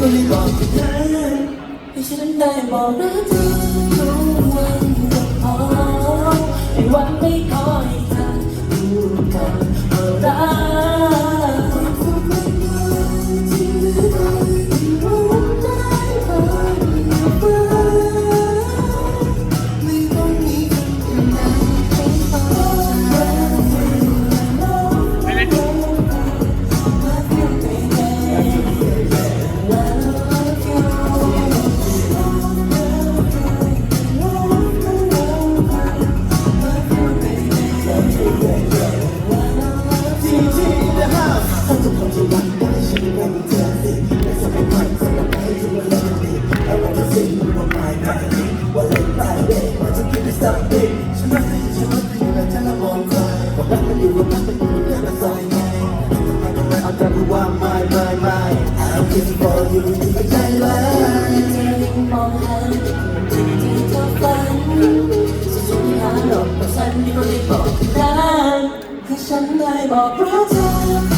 ก็ได้บอกกับเธอให้ฉันได้บอกรักเธอทุกวันก็พอ I'm looking for you ไม่ใช่เลยเธอยิ่งมองหาที่ที่เธอฝันสุดสุดหาหลอกแต่ฉันไม่ก็ได้บอกรักให้ฉันได้บอกรักเธอ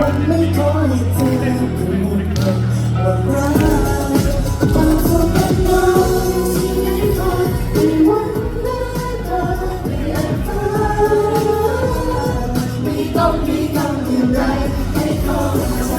วันไม่ขอให้เธอพูดคว่ารักความสุขเป็นน้อยที่ไม่พอในวันได้เธอไม่อาจฟ้าไม่ต้องมีคำอื่นใดให้เข้าใจ